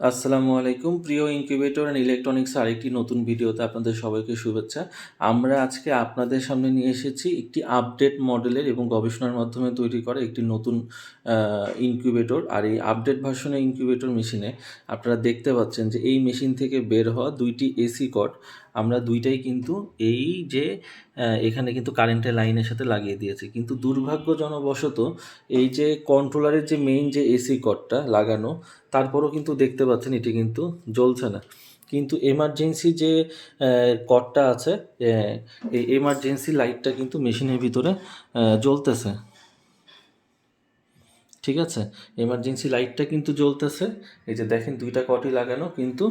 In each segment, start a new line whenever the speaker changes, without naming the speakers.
আসসালামু আলাইকুম। প্রিয় ইনকিউবেটর অ্যান্ড ইলেকট্রনিক্স আরেকটি নতুন ভিডিওতে আপনাদের সবাইকে শুভেচ্ছা। আমরা আজকে আপনাদের সামনে নিয়ে এসেছি একটি আপডেট মডেলের এবং গবেষণার মাধ্যমে তৈরি করা একটি নতুন ইনকিউবেটর। আর এই আপডেট ভার্সনের ইনকিউবেটর মেশিনে আপনারা দেখতে পাচ্ছেন যে এই মেশিন থেকে বের হওয়া দুইটি এসি কট আমরা দুইটাই কিন্তু এই যে এখানে কিন্তু কারেন্টের লাইনের সাথে লাগিয়ে দিয়েছে। কিন্তু দুর্ভাগ্যজনবশত এই যে কন্ট্রোলারের যে মেইন যে এসি কটটা লাগানো, তারপরও কিন্তু দেখতে পাচ্ছেন এটি কিন্তু জ্বলছে না। কিন্তু এমার্জেন্সি যে কটটা আছে এই এমার্জেন্সি লাইটটা কিন্তু মেশিনের ভিতরে জ্বলতেছে। ঠিক আছে? এমার্জেন্সি লাইটটা কিন্তু জ্বলতেছে। এই যে দেখেন দুইটা কটি লাগানো, কিন্তু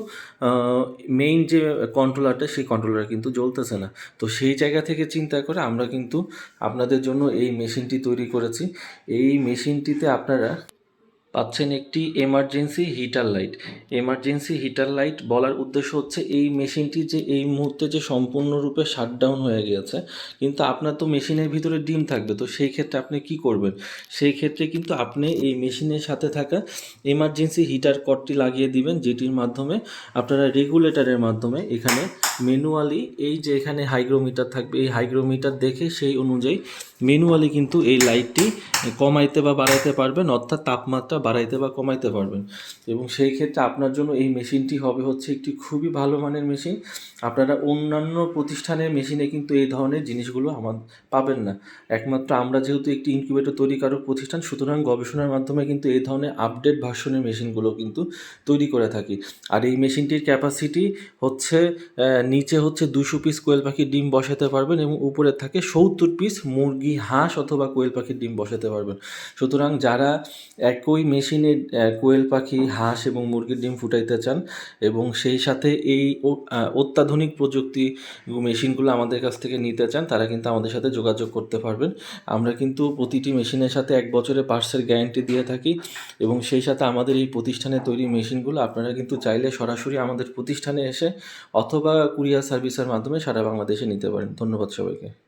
মেইন যে কন্ট্রোলারটা সেই কন্ট্রোলার কিন্তু জ্বলতেছে না। তো সেই জায়গা থেকে চিন্তা করে আমরা কিন্তু আপনাদের জন্য এই মেশিনটি তৈরি করেছি। এই মেশিনটিতে আপনারা পাচ্ছেন একটি emergency heater light emergency heater light বলার উদ্দেশ্য হচ্ছে এই মেশিনটি যে এই মুহূর্তে যে সম্পূর্ণরূপে শাটডাউন হয়ে গিয়েছে, কিন্তু আপনার তো মেশিনের ভিতরে ডিম থাকবে, তো সেই ক্ষেত্রে আপনি কি করবেন? সেই ক্ষেত্রে কিন্তু আপনি এই মেশিনের সাথে থাকা এমার্জেন্সি হিটার কটটি লাগিয়ে দিবেন, যেটির মাধ্যমে আপনারা রেগুলেটরের মাধ্যমে এখানে ম্যানুয়ালি এই যে এখানে হাইগ্রোমিটার থাকবে, এই হাইগ্রোমিটার দেখে সেই অনুযায়ী ম্যানুয়ালি কিন্তু এই লাইটটি কমাইতে বা বাড়াইতে পারবেন, অর্থাৎ তাপমাত্রা বাড়াইতে বা কমাইতে পারবেন। এবং সেই ক্ষেত্রে আপনার জন্য এই মেশিনটি হবে হচ্ছে একটি খুবই ভালো মানের মেশিন। আপনারা অন্যান্য প্রতিষ্ঠানের মেশিনে কিন্তু এই ধরনের জিনিসগুলো আমার পাবেন না। একমাত্র আমরা যেহেতু একটি ইনকিউবেটর তৈরিকারক প্রতিষ্ঠান, সুতরাং গবেষণার মাধ্যমে কিন্তু এই ধরনের আপডেট ভার্সনের মেশিনগুলো কিন্তু তৈরি করে থাকি। আর এই মেশিনটির ক্যাপাসিটি হচ্ছে নিচে হচ্ছে দুশো পিস কোয়েল পাখির ডিম বসাতে পারবেন এবং উপরে থাকে সত্তর পিস মুরগি, হাঁস অথবা কোয়েল পাখির ডিম বসাতে পারবেন। সুতরাং যারা একই মেশিনে কোয়েল পাখি, হাঁস এবং মুরগির ডিম ফুটাইতে চান এবং সেই সাথে এই অত্যাধুনিক প্রযুক্তি মেশিনগুলো আমাদের কাছ থেকে নিতে চান, তারা কিন্তু আমাদের সাথে যোগাযোগ করতে পারবেন। আমরা কিন্তু প্রতিটি মেশিনের সাথে এক বছরের পার্সের গ্যারান্টি দিয়ে থাকি এবং সেই সাথে আমাদের এই প্রতিষ্ঠানে তৈরি মেশিনগুলো আপনারা কিন্তু চাইলে সরাসরি আমাদের প্রতিষ্ঠানে এসে অথবা কুরিয়ার সার্ভিসের মাধ্যমে সারা বাংলাদেশে নিতে পারেন। ধন্যবাদ সবাইকে।